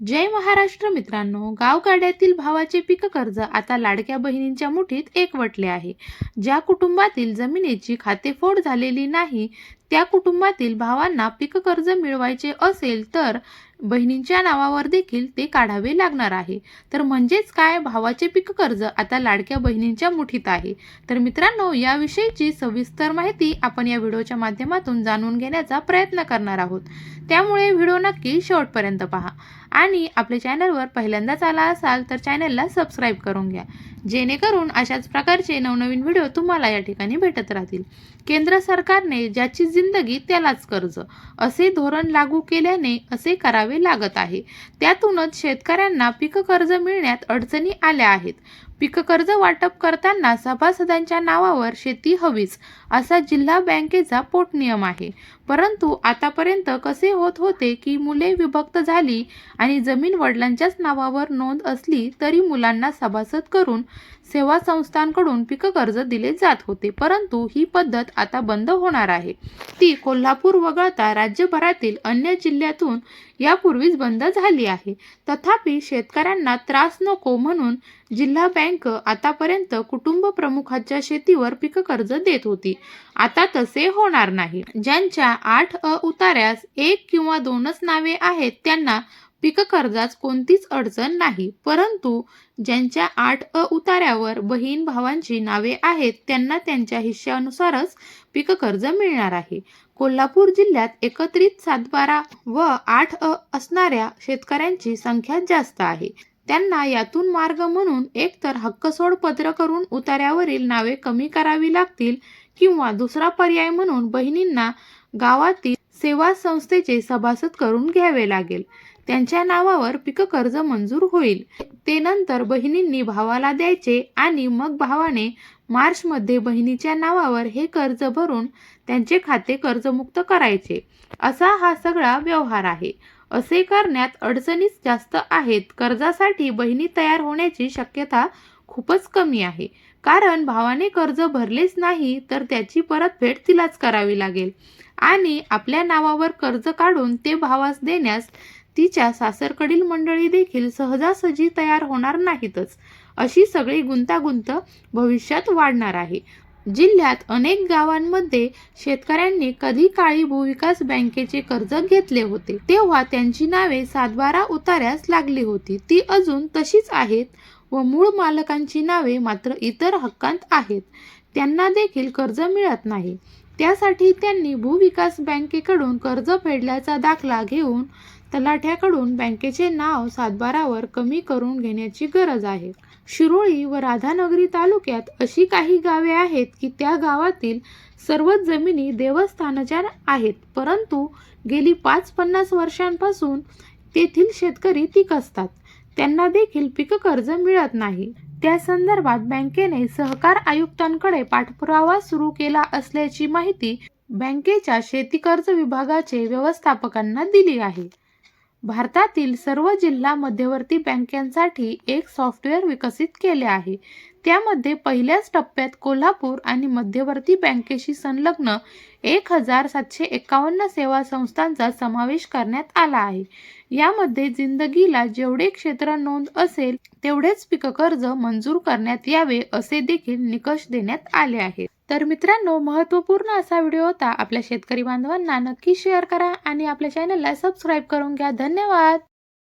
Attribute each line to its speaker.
Speaker 1: जय महाराष्ट्र मित्रांनो गावगाड्यातील भावाचे पीक कर्ज आता लाडक्या बहिणींच्या मुठीत एकवटले आहे. ज्या कुटुंबातील जमिनीची खातेफोड झालेली नाही त्या कुटुंबातील भावांना पीक कर्ज मिळवायचे असेल तर बहिणींच्या नावावर देखील ते काढावे लागणार आहे. तर म्हणजेच काय? भावाचे पीक कर्ज आता लाडक्या बहिणींच्या मुठीत आहे. तर मित्रांनो याविषयीची सविस्तर माहिती आपण या व्हिडिओच्या माध्यमातून जाणून घेण्याचा प्रयत्न करणार आहोत. त्यामुळे व्हिडिओ नक्की शेवटपर्यंत पहा. आणि आपल्या चॅनलवर पहिल्यांदाच आला असाल तर चॅनलला सबस्क्राईब करून घ्या. जेणेकरून अशाच प्रकारचे नवनवीन व्हिडिओ तुम्हाला या ठिकाणी भेटत राहतील. केंद्र सरकारने ज्याची जिंदगी त्यालाच कर्ज. असे धोरण लागू केल्याने असे करावे लागत आहे. त्यातूनच शेतकऱ्यांना पीक कर्ज मिळण्यात अडचणी आल्या आहेत. पीक कर्ज वाटप करताना सभासदांच्या नावावर शेती हवीच असा जिल्हा बँकेचा पोटनियम आहे. परंतु आतापर्यंत कसे होत होते की मुले विभक्त झाली आणि जमीन वडिलांच्याच नावावर नोंद असली तरी मुलांना सभासद करून सेवा संस्थांकडून पीक कर्ज दिले जात होते परंतु ही पद्धत आता बंद होणार आहे. ती कोल्हापूर वगळता राज्यभरातील अन्य जिल्ह्यातून यापूर्वीच बंद झाली आहे. तथापि शेतकऱ्यांना त्रास नको म्हणून जिल्हा बँक आतापर्यंत कुटुंब प्रमुखाच्या शेतीवर पीक कर्ज देत होती. आता तसे होणार नाही. ज्यांच्या आठ अ उतार्यास एक किंवा दोनच नावे आहेत त्यांना पीक कर्जात कोणतीच अडचण नाही. परंतु ज्यांच्या आठ अ उतार्यावर बहीण भावांची नावे आहेत त्यांना त्यांच्या हिश्श्यानुसारच पीक कर्ज मिळणार आहे. कोल्हापूर जिल्ह्यात एकत्रित सातबारा व आठ अ असणाऱ्या शेतकऱ्यांची संख्या जास्त आहे. त्यांना यातून मार्ग म्हणून एकतर हक्कसोड पत्र करून उतार्यावरील नावे कमी करावी लागतील किंवा दुसरा पर्याय म्हणून बहिणींना गावातील सेवा संस्थेचे सभासद करून घ्यावे लागेल. त्यांच्या नावावर पीक कर्ज मंजूर होईल. ते नंतर बहिणींनी भावाला द्यायचे आणि मग भावाने मार्चमध्ये बहिणीच्या नावावर हे कर्ज भरून त्यांचे खाते कर्जमुक्त करायचे. असा हा सगळा व्यवहार आहे. असे करण्यात अडचणीच जास्त आहेत. कर्जासाठी बहिणी तयार होण्याची शक्यता खूपच कमी आहे. कारण भावाने कर्ज भरलेच नाही तर त्याची परतफेड तिलाच करावी लागेल. आणि आपल्या नावावर कर्ज काढून ते भावास देण्यास तिच्या सासरकडील मंडळी देखील सहजासहजी तयार होणार नाहीतच. अशी सगळी गुंतागुंत भविष्यात वाढणार आहे. जिल्ह्यात अनेक गावांमध्ये शेतकऱ्यांनी कधी काळी भूविकास बँकेचे कर्ज घेतले होते तेव्हा त्यांची नावे सातबारा उतार्यास लागली होती. ती अजून तशीच आहेत व मूळ मालकांची नावे मात्र इतर हक्कांत आहेत. त्यांना देखील कर्ज मिळत नाही. त्यासाठी त्यांनी भूविकास बँकेकडून कर्ज फेडल्याचा दाखला घेऊन तलाठ्याकडून बँकेचे नाव सातबारावर कमी करून घेण्याची गरज आहे. शिरोळी व राधानगरी तालुक्यात अशी काही गावे आहेत की त्या गावातील सर्वच जमिनी देवस्थानाच्या आहेत. परंतु गेली पाच पन्नास वर्षांपासून तेथील शेतकरी ती असतात. त्यांना देखील पीक कर्ज मिळत नाही. त्या संदर्भात बँकेने सहकार आयुक्तांकडे पाठपुरावा सुरू केला असल्याची माहिती बँकेच्या शेती कर्ज विभागाचे व्यवस्थापकांना दिली आहे. भारतातील सर्व जिल्हा मध्यवर्ती बँकांसाठी एक सॉफ्टवेअर विकसित केले आहे. त्यामध्ये पहिल्याच टप्प्यात कोल्हापूर आणि मध्यवर्ती बँकेशी संलग्न एक हजार सातशे एकावन्न सेवा संस्थांचा समावेश करण्यात आला आहे. यामध्ये जिंदगीला जेवढे क्षेत्र नोंद असेल तेवढेच पीक कर्ज मंजूर करण्यात यावे असे देखील निकष देण्यात आले आहेत. तर मित्रांनो महत्त्वपूर्ण असा व्हिडिओ होता. आपल्या शेतकरी बांधवांना नक्की शेअर करा आणि आपल्या चॅनलला सबस्क्राईब करून घ्या. धन्यवाद!